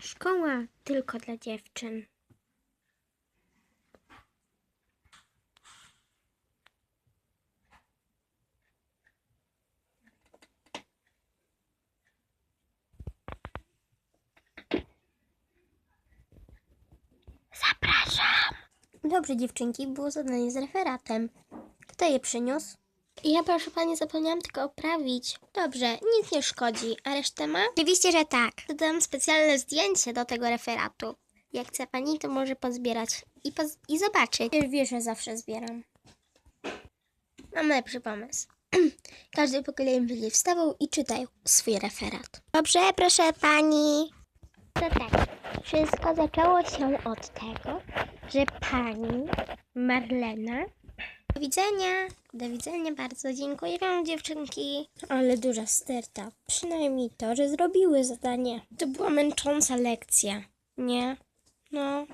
Szkoła tylko dla dziewczyn. Zapraszam. Dobrze, dziewczynki, było zadanie z referatem. Kto je przyniósł? Ja, proszę pani, zapomniałam tylko oprawić. Dobrze, nic nie szkodzi. A resztę ma? Oczywiście, że tak. Dodam specjalne zdjęcie do tego referatu. Jak chce pani, to może pozbierać i, poz- i zobaczyć. Już wie, że zawsze zbieram. Mam lepszy pomysł. Każdy po kolei będzie wstawał i czytał swój referat. Dobrze, proszę pani. To tak, wszystko zaczęło się od tego, że pani Marlena. Do widzenia. Do widzenia bardzo. Dziękuję wam, dziewczynki. Ale duża sterta. Przynajmniej to, że zrobiły zadanie. To była męcząca lekcja. Nie? No.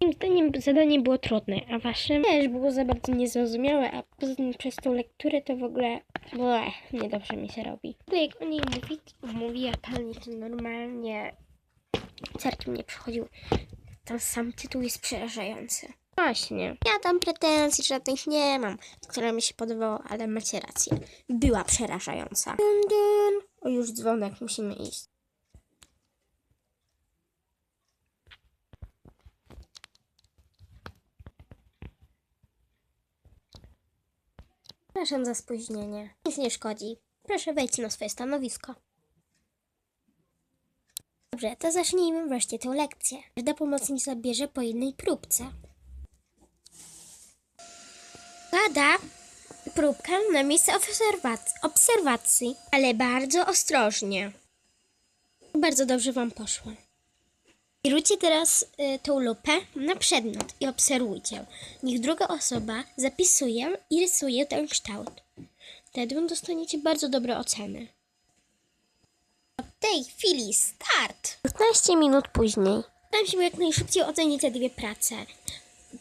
Moim zdaniem zadanie było trudne, a waszym też było za bardzo niezrozumiałe, a poza tym przez tą lekturę to w ogóle bleh, niedobrze mi się robi. To jak o niej mówi, mówiła pani, to normalnie serce mnie przychodził. Tam sam tytuł jest przerażający. Właśnie. Ja tam pretensji żadnych nie mam, która mi się podobała, ale macie rację. Była przerażająca. Dun, dun. O, już dzwonek, musimy iść. Przepraszam za spóźnienie. Nic nie szkodzi. Proszę wejść na swoje stanowisko. Dobrze, to zacznijmy wreszcie tę lekcję. Każda pomocnik zabierze po jednej próbce. Bada próbkę na miejsce obserwac- obserwacji, ale bardzo ostrożnie. Bardzo dobrze Wam poszło. Kierujcie teraz y, tą lupę na przedmiot i obserwujcie. Niech druga osoba zapisuje i rysuje ten kształt. Wtedy dostaniecie bardzo dobre oceny. Od tej chwili start! 15 minut później. Tam się jak najszybciej oceni te dwie prace.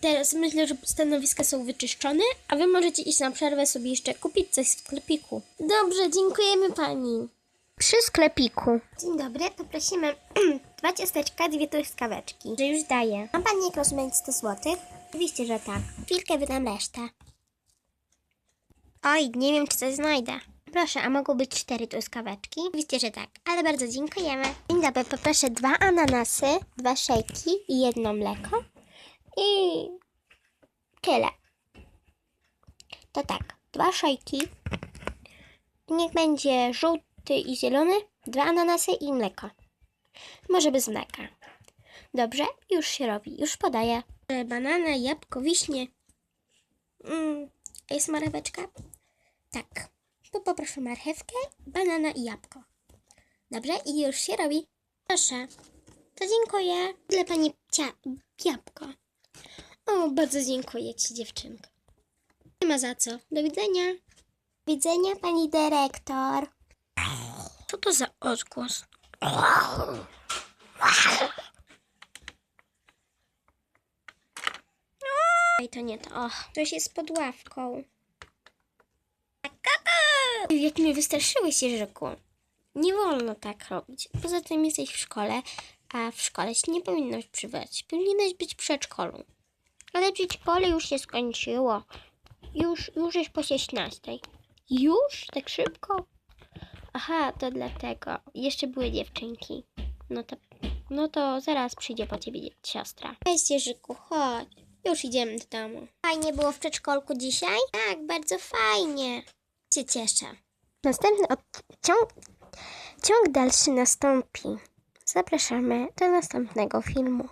Teraz myślę, że stanowiska są wyczyszczone, a wy możecie iść na przerwę sobie jeszcze kupić coś w sklepiku. Dobrze, dziękujemy pani. Przy sklepiku. Dzień dobry, poprosimy dwa ciasteczka, dwie truskaweczki. Że już daję. Ma pani jak rozumiem 100 zł? Oczywiście, że tak. Chwilkę wydam resztę. Oj, nie wiem, czy coś znajdę. Proszę, a mogą być cztery truskaweczki? Oczywiście, że tak, ale bardzo dziękujemy. Dzień dobry, poproszę dwa ananasy, dwa szejki i jedno mleko. I tyle. To tak, dwa szejki. Niech będzie żółty i zielony, dwa ananasy i mleko. Może bez mleka. Dobrze, już się robi, już podaję. Banana, jabłko, wiśnie. Mm, jest marcheweczka? Tak. To poproszę marchewkę, banana i jabłko. Dobrze, i już się robi. Proszę. To dziękuję. Dla pani cia jabłko. O, bardzo dziękuję ci, dziewczynko. Nie ma za co. Do widzenia. Do widzenia, pani dyrektor. Co to za odgłos? Oj, to nie to. Och, coś jest pod ławką. Jak mnie wystraszyłeś, Jerzyku. Nie wolno tak robić. Poza tym jesteś w szkole, a w szkole się nie powinnoś przywać. Powinieneś być w przedszkolu. Ale przedszkole już się skończyło. Już, już jest po 16. Już? Tak szybko? Aha, to dlatego. Jeszcze były dziewczynki. No to, no to zaraz przyjdzie po ciebie siostra. Cześć Jerzyku, chodź. Już idziemy do domu. Fajnie było w przedszkolku dzisiaj? Tak, bardzo fajnie. Się cieszę. Następny odciąg, ciąg dalszy nastąpi. Zapraszamy do następnego filmu.